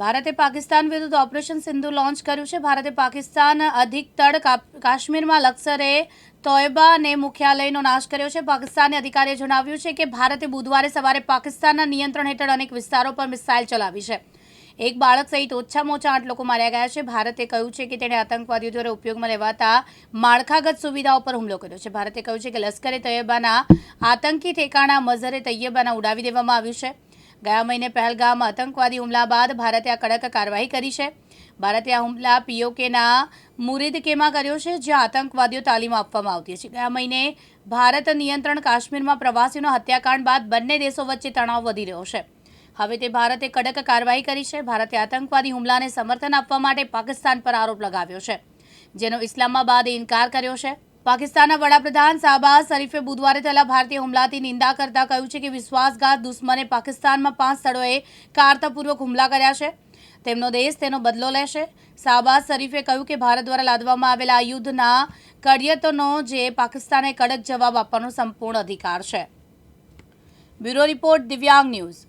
ભારતે પાકિસ્તાન વિરુદ્ધ operation Sindhu launch કર્યું છે. ભારતે પાકિસ્તાન અધિકતળ કાશ્મીરમાં લશ્કરે તોયબાને મુખ્યાલયનો નાશ કર્યો છે. પાકિસ્તાની અધિકારીએ જણાવ્યું છે કે ભારતે બુધવારે સવારે પાકિસ્તાનના નિયંત્રણ હેઠળ અનેક વિસ્તારો પર મિસાઇલ ચલાવી છે. એક બાળક સહિત ઓછામાં ઓછા આઠ લોકો માર્યા ગયા છે. ભારતે કહ્યું છે કે તેણે આતંકવાદીઓ દ્વારા ઉપયોગમાં લેવાતા માળખાગત સુવિધાઓ પર હુમલો કર્યો છે. ભારતે કહ્યું છે કે લશ્કરે તૈયબાના આતંકી ઠેકાણા મઝરે તૈયબાના ઉડાવી દેવામાં આવ્યું છે. ગયા મહિને પહેલગામ આતંકવાદી હુમલા બાદ ભારતે આ કડક કાર્યવાહી કરી છે. ભારતે આ હુમલા પીઓકેના મુરીદકેમાં કર્યો છે, જ્યાં આતંકવાદીઓ તાલીમ આપવામાં આવતી છે. ગયા મહિને ભારત નિયંત્રણ કાશ્મીરમાં પ્રવાસીનો હત્યાકાંડ બાદ બંને દેશો વચ્ચે તણાવ વધી રહ્યો છે. હવે તે ભારતે કડક કાર્યવાહી કરી છે. ભારતે આતંકવાદી હુમલાને સમર્થન આપવા માટે પાકિસ્તાન પર આરોપ લગાવ્યો છે, જેનો ઇસ્લામાબાદે ઇનકાર કર્યો છે. પાકિસ્તાનના વડાપ્રધાન શાહબાઝ શરીફે બુધવારે થયેલા ભારતીય હુમલાથી નિંદા કરતા કહ્યું છે કે વિશ્વાસઘાત દુશ્મને પાકિસ્તાનમાં પાંચ સ્થળોએ કારતાપૂર્વક હુમલા કર્યા છે. તેમનો દેશ તેનો બદલો લેશે. શાહબાઝ શરીફે કહ્યું કે ભારત દ્વારા લાદવામાં આવેલા આ યુદ્ધના કડિયતોનો જે પાકિસ્તાને કડક જવાબ આપવાનો સંપૂર્ણ અધિકાર છે. Bureau report Divyang news.